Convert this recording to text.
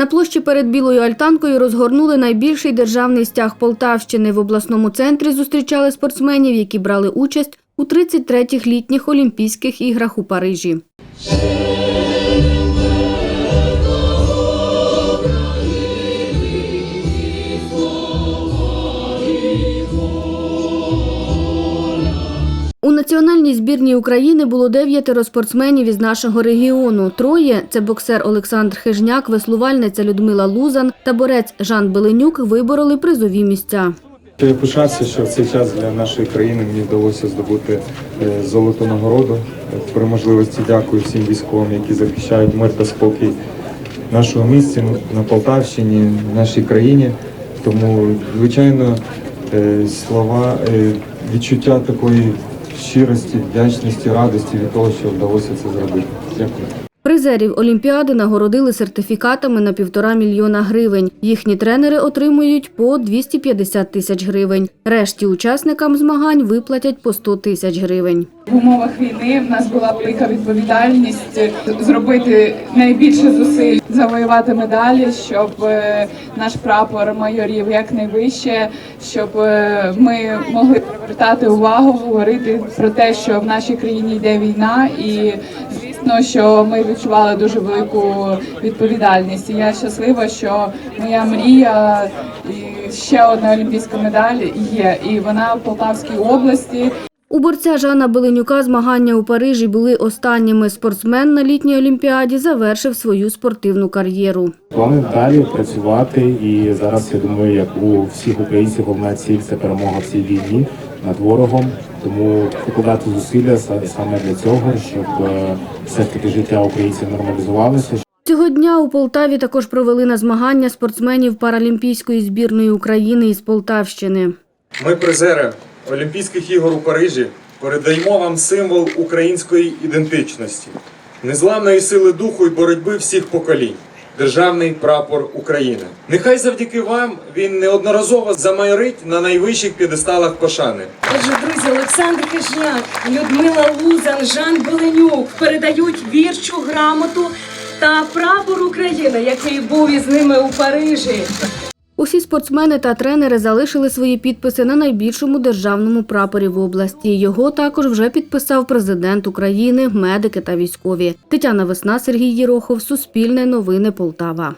На площі перед білою альтанкою розгорнули найбільший державний стяг Полтавщини. В обласному центрі зустрічали спортсменів, які брали участь у 33-х літніх Олімпійських іграх у Парижі. У національній збірній України було дев'ятеро спортсменів із нашого регіону. Троє це боксер Олександр Хижняк, веслувальниця Людмила Лузан та борець Жан Беленюк вибороли призові місця. Я пишався, що в цей час для нашої країни мені вдалося здобути е, золоту нагороду. Е, При можливості дякую всім військовим, які захищають мир та спокій нашого місця на Полтавщині, нашій країні. Тому, звичайно, е, слова, відчуття такої щирості, вдячності, радості від того, що вдалося це зробити. Дякую. Призерів Олімпіади нагородили сертифікатами на півтора мільйона гривень. Їхні тренери отримують по 250 тисяч гривень. Решті учасникам змагань виплатять по 100 тисяч гривень. В умовах війни в нас була велика відповідальність зробити найбільше зусиль, завоювати медалі, щоб е, наш прапор майорів якнайвище, щоб е, ми могли привертати увагу, говорити про те, що в нашій країні йде війна, і звісно, що ми відчували дуже велику відповідальність. І я щаслива, що моя мрія і ще одна олімпійська медаль є, і вона в Полтавській області. У борця Жана Беленюка змагання у Парижі були останніми. Спортсмен на літній олімпіаді завершив свою спортивну кар'єру. Плани далі працювати, і зараз я думаю, як у всіх українців головна ціль це перемога в цій війні над ворогом. Тому покладати зусилля саме для цього, щоб е, все ж таки життя українців нормалізувалося, Цього дня у Полтаві також провели на змагання спортсменів Паралімпійської збірної України із Полтавщини. Ми, призери Олімпійських ігор у Парижі, передаємо вам символ української ідентичності, незламної сили духу і боротьби всіх поколінь. Державний прапор України. Нехай завдяки вам він неодноразово замайорить на найвищих п'єдесталах пошани. Отже, друзі, Олександр Кишняк, Людмила Лузан, Жан Беленюк передають вірчу грамоту та прапор України, який був із ними у Парижі. Усі спортсмени та тренери залишили свої підписи на найбільшому державному прапорі в області. Його також вже підписав президент України, медики та військові. Тетяна Весна, Сергій Єрохов, Суспільне новини Полтава.